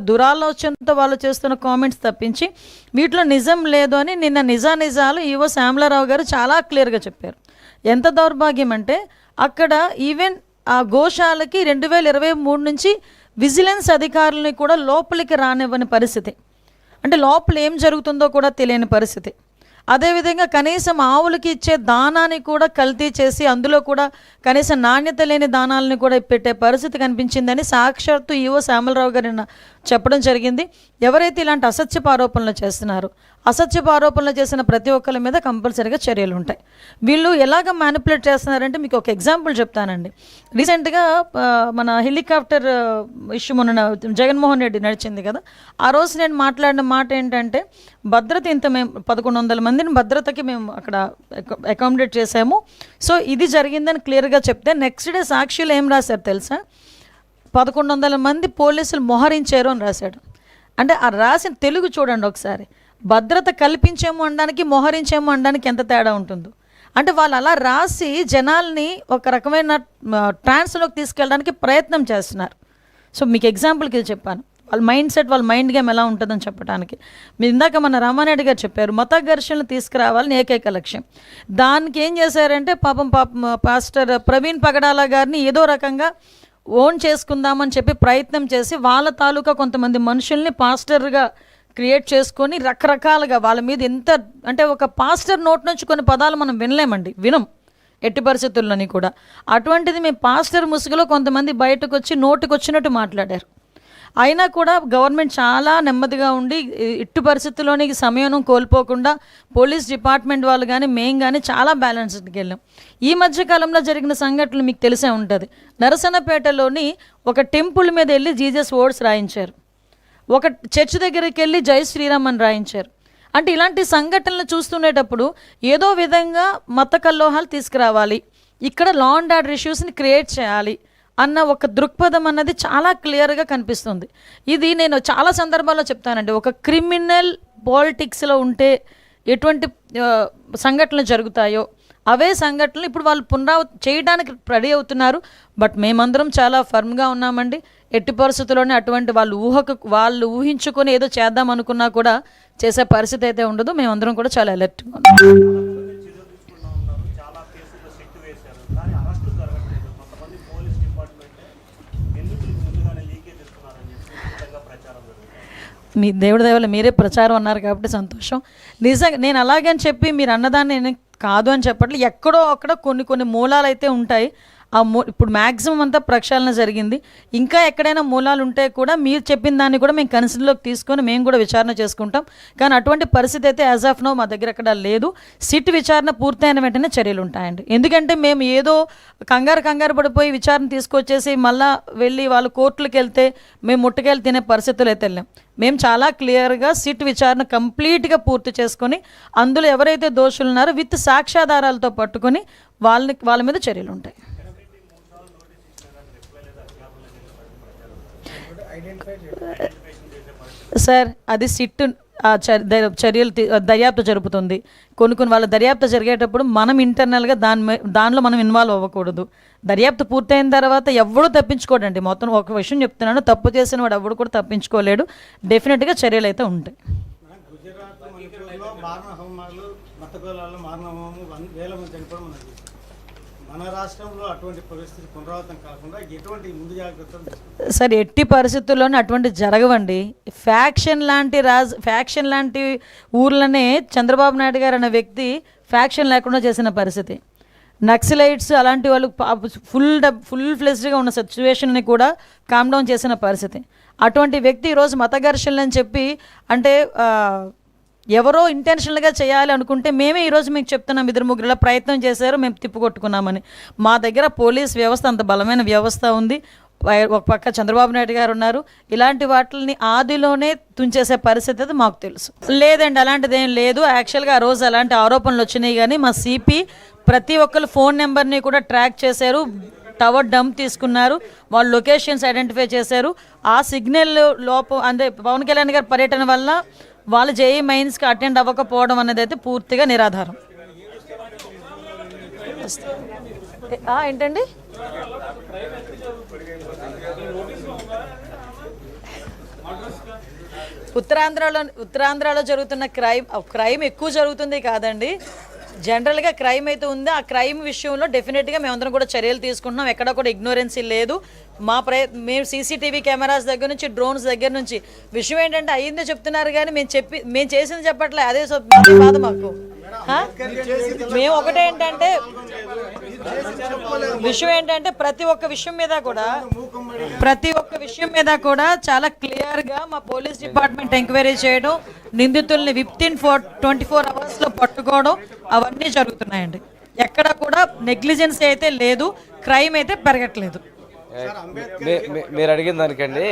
దురాలోచనతో వాళ్ళు చేస్తున్న కామెంట్స్ తప్పించి వీటిలో నిజం లేదు అని నిన్న నిజా నిజాలు ఈవో శ్యామలారావు గారు చాలా క్లియర్గా చెప్పారు. ఎంత దౌర్భాగ్యం అంటే అక్కడ ఈవెన్ ఆ గోశాలకి రెండు వేల ఇరవై మూడు నుంచి విజిలెన్స్ అధికారులని కూడా లోపలికి రానివ్వని పరిస్థితి. అంటే లోపల ఏం జరుగుతుందో కూడా తెలియని పరిస్థితి. అదేవిధంగా కనీసం ఆవులకి ఇచ్చే దానాన్ని కూడా కల్తీ చేసి అందులో కూడా కనీసం నాణ్యత లేని దానాలని కూడా పెట్టే పరిస్థితి కనిపించిందని సాక్షాత్తు ఈవో శ్యామలరావు గారు చెప్పడం జరిగింది. ఎవరైతే ఇలాంటి అసత్యపు ఆరోపణలు చేస్తున్నారో అసత్యపు ఆరోపణలు చేసిన ప్రతి ఒక్కరి మీద కంపల్సరీగా చర్యలు ఉంటాయి. వీళ్ళు ఎలాగ మ్యానిపులేట్ చేస్తున్నారంటే మీకు ఒక ఎగ్జాంపుల్ చెప్తానండి. రీసెంట్గా మన హెలికాప్టర్ ఇష్యూ మొన్న జగన్మోహన్ రెడ్డి నడిచింది కదా. ఆ రోజు నేను మాట్లాడిన మాట ఏంటంటే భద్రత ఇంత మేము పదకొండు వందల మందిని భద్రతకి మేము అక్కడ అకామిడేట్ చేసాము సో ఇది జరిగిందని క్లియర్గా చెప్తే నెక్స్ట్ డే సాక్షులు ఏం రాశారు తెలుసా? పదకొండు వందల మంది పోలీసులు మోహరించారు అని రాశాడు. అంటే ఆ రాసిన తెలుగు చూడండి ఒకసారి. భద్రత కల్పించేమో అనడానికి మోహరించేమో అనడానికి ఎంత తేడా ఉంటుందో. అంటే వాళ్ళు అలా రాసి జనాల్ని ఒక రకమైన ట్రాన్స్లోకి తీసుకెళ్ళడానికి ప్రయత్నం చేస్తున్నారు. సో మీకు ఎగ్జాంపుల్కి ఇది చెప్పాను. వాళ్ళ మైండ్ సెట్ వాళ్ళ మైండ్ గేమ్ ఎలా ఉంటుందని చెప్పడానికి మీరు ఇందాక మన రామారెడ్డి గారు చెప్పారు మత ఘర్షణలు తీసుకురావాలని ఏకైక లక్ష్యం. దానికి ఏం చేశారంటే పాపం పాపం పాస్టర్ ప్రవీణ్ పగడాల గారిని ఏదో రకంగా ఓన్ చేసుకుందామని చెప్పి ప్రయత్నం చేసి వాళ్ళ తాలూకా కొంతమంది మనుషుల్ని పాస్టర్గా క్రియేట్ చేసుకొని రకరకాలుగా వాళ్ళ మీద ఎంత అంటే ఒక పాస్టర్ నోట్ నుంచి కొన్ని పదాలు మనం వినలేమండి వినం. ఎట్టి పరిస్థితుల్లోని కూడా. అటువంటిది మేము పాస్టర్ ముసుగులో కొంతమంది బయటకు వచ్చి నోటికి వచ్చినట్టు మాట్లాడారు. అయినా కూడా గవర్నమెంట్ చాలా నెమ్మదిగా ఉండి ఇట్టు ఇట్టి పరిస్థితుల్లోని సమయం కోల్పోకుండా పోలీస్ డిపార్ట్మెంట్ వాళ్ళు కానీ మేము కానీ చాలా బ్యాలెన్స్డ్కి వెళ్ళాం. ఈ మధ్య కాలంలో జరిగిన సంఘటనలు మీకు తెలిసే ఉంటుంది. నరసనపేటలోని ఒక టెంపుల్ మీద వెళ్ళి జీజస్ ఓడ్స్ రాయించారు. ఒక చర్చ్ దగ్గరికి వెళ్ళి జై శ్రీరామ్ అని రాయించారు. అంటే ఇలాంటి సంఘటనలు చూస్తుండేటప్పుడు ఏదో విధంగా మత కల్లోహాలు తీసుకురావాలి. ఇక్కడ లా అండ్ ఆర్డర్ ఇష్యూస్ని క్రియేట్ చేయాలి. అన్న ఒక దృక్పథం అన్నది చాలా క్లియర్గా కనిపిస్తుంది. ఇది నేను చాలా సందర్భాల్లో చెప్తానండి. ఒక క్రిమినల్ పాలిటిక్స్లో ఉంటే ఎటువంటి సంఘటనలు జరుగుతాయో అవే సంఘటనలు ఇప్పుడు వాళ్ళు పునరావ చేయడానికి రెడీ అవుతున్నారు. బట్ మేమందరం చాలా ఫర్మ్గా ఉన్నామండి. ఎట్టి పరిస్థితుల్లోనే అటువంటి వాళ్ళు ఊహకు వాళ్ళు ఊహించుకొని ఏదో చేద్దాం అనుకున్నా కూడా చేసే పరిస్థితి అయితే ఉండదు. మేమందరం కూడా చాలా అలర్ట్గా ఉన్నాం చిరుదిప్పుల్లో ఉన్నారు చాలా కేసుల్లో సెట్ వేశారు కానీ అరెస్ట్ జరగట్లేదు కొంతమంది పోలీస్ డిపార్ట్మెంట్ ఎందుకు ఇది ముందుగానే లీకేజ్ ఇస్తున్నారని చెప్పి విస్తృతంగా ప్రచారం జరుగుతుంది మీ దేవుడి దేవల మీరే ప్రచారం అన్నారు కాబట్టి సంతోషం. నిజంగా నేను అలాగని చెప్పి మీరు అన్నదాన్ని నేను కాదు అని చెప్పట్లేదు ఎక్కడో అక్కడ కొన్ని కొన్ని మూలాలు అయితే ఉంటాయి. ఆ మూ ఇప్పుడు మ్యాక్సిమం అంతా ప్రక్షాళన జరిగింది. ఇంకా ఎక్కడైనా మూలాలు ఉంటే కూడా మీరు చెప్పిన దాన్ని కూడా మేము కన్సిడర్లోకి తీసుకొని మేము కూడా విచారణ చేసుకుంటాం. కానీ అటువంటి పరిస్థితి అయితే యాజ్ ఆఫ్ నో మా దగ్గర అక్కడ లేదు. సిట్ విచారణ పూర్తయిన వెంటనే చర్యలు ఉంటాయండి ఎందుకంటే మేము ఏదో కంగారు కంగారు పడిపోయి విచారణ తీసుకొచ్చేసి మళ్ళా వెళ్ళి వాళ్ళు కోర్టులకు వెళ్తే మేము ముట్టుకెళ్ళి తినే పరిస్థితులు అయితే వెళ్ళాం మేము చాలా క్లియర్గా సిట్ విచారణ కంప్లీట్గా పూర్తి చేసుకొని అందులో ఎవరైతే దోషులు ఉన్నారో విత్ సాక్ష్యాధారాలతో పట్టుకొని వాళ్ళని వాళ్ళ మీద చర్యలు ఉంటాయి సార్ అది సిట్ ఆ చర్- ద- చర్యలు దర్యాప్తు జరుపుతుంది. కొన్ని కొన్ని వాళ్ళ దర్యాప్తు జరిగేటప్పుడు మనం ఇంటర్నల్గా దాని దానిలో మనం ఇన్వాల్వ్ అవ్వకూడదు. దర్యాప్తు పూర్తయిన తర్వాత ఎవడూ తప్పించుకోడండి. మొత్తం ఒక విషయం చెప్తున్నాను తప్పు చేసిన వాడు ఎవడు కూడా తప్పించుకోలేడు. డెఫినెట్గా చర్యలు అయితే ఉంటాయి. గుజరాత్ మణిపూర్లో మత కులాల్లో వేల మంది చనిపోవడం. మన రాష్ట్రంలో అటువంటి పరిస్థితి పునరావృతం కాకుండా ఎటువంటి ముందు జాగ్రత్తలు సార్ ఎట్టి పరిస్థితుల్లోనే అటువంటి జరగవండి. ఫ్యాక్షన్ లాంటి రాజ్ ఫ్యాక్షన్ లాంటి ఊర్లనే చంద్రబాబు నాయుడు గారు అనే వ్యక్తి ఫ్యాక్షన్ లేకుండా చేసిన పరిస్థితి. నక్సలైట్స్ అలాంటి వాళ్ళు ఫుల్ డబ్ ఫుల్ ఫ్లెస్డ్గా ఉన్న సిచ్యువేషన్ని కూడా కామ్ డౌన్ చేసిన పరిస్థితి. అటువంటి వ్యక్తి ఈరోజు మత ఘర్షణలు అని చెప్పి అంటే ఎవరో ఇంటెన్షనల్గా చేయాలి అనుకుంటే మేమే ఈరోజు మీకు చెప్తున్నాం ఇద్దరు ముగ్గురు ప్రయత్నం చేశారు మేము తిప్పుకొట్టుకున్నామని. మా దగ్గర పోలీస్ వ్యవస్థ అంత బలమైన వ్యవస్థ ఉంది. ఒక పక్క చంద్రబాబు నాయుడు గారు ఉన్నారు. ఇలాంటి వాటిని ఆదిలోనే తుంచేసే పరిస్థితి అది మాకు తెలుసు. లేదండి అలాంటిది ఏం లేదు. యాక్చువల్గా ఆ రోజు అలాంటి ఆరోపణలు వచ్చినాయి కానీ మా సిపి ప్రతి ఒక్కరు ఫోన్ నెంబర్ని కూడా ట్రాక్ చేశారు. టవర్ డంప్ తీసుకున్నారు. వాళ్ళు లొకేషన్స్ ఐడెంటిఫై చేశారు. ఆ సిగ్నల్ లోపం అంటే పవన్ కళ్యాణ్ గారి పర్యటన వల్ల వాళ్ళు జేఈ మైన్స్కి అటెండ్ అవ్వకపోవడం అనేది అయితే పూర్తిగా నిరాధారం. ఏంటండి? ఉత్తరాంధ్రలో ఉత్తరాంధ్రలో జరుగుతున్న క్రైమ్ క్రైమ్ ఎక్కువ జరుగుతుంది కాదండి. జనరల్గా క్రైమ్ అయితే ఉంది. ఆ క్రైమ్ విషయంలో డెఫినెట్గా మేమందరం కూడా చర్యలు తీసుకుంటున్నాం. ఎక్కడ కూడా ఇగ్నోరెన్సీ లేదు. మా ప్రయ మేము సీసీటీవీ కెమెరాస్ దగ్గర నుంచి డ్రోన్స్ దగ్గర నుంచి విషయం ఏంటంటే అయ్యిందో చెప్తున్నారు కానీ మేము చెప్పి మేము చేసింది చెప్పట్లే. అదే బాధ మాకు. మేము మేము ఒకటేంటంటే విషయం ఏంటంటే ప్రతి ఒక్క విషయం మీద కూడా ప్రతి ఒక్క విషయం మీద కూడా చాలా క్లియర్గా మా పోలీస్ డిపార్ట్మెంట్ ఎంక్వైరీ చేయడం నిందితుల్ని within four twenty four అవర్స్లో పట్టుకోవడం అవన్నీ జరుగుతున్నాయండి. ఎక్కడ కూడా నెగ్లిజెన్సీ అయితే లేదు క్రైమ్ అయితే పెరగట్లేదు. మీరు అడిగిన దానికండి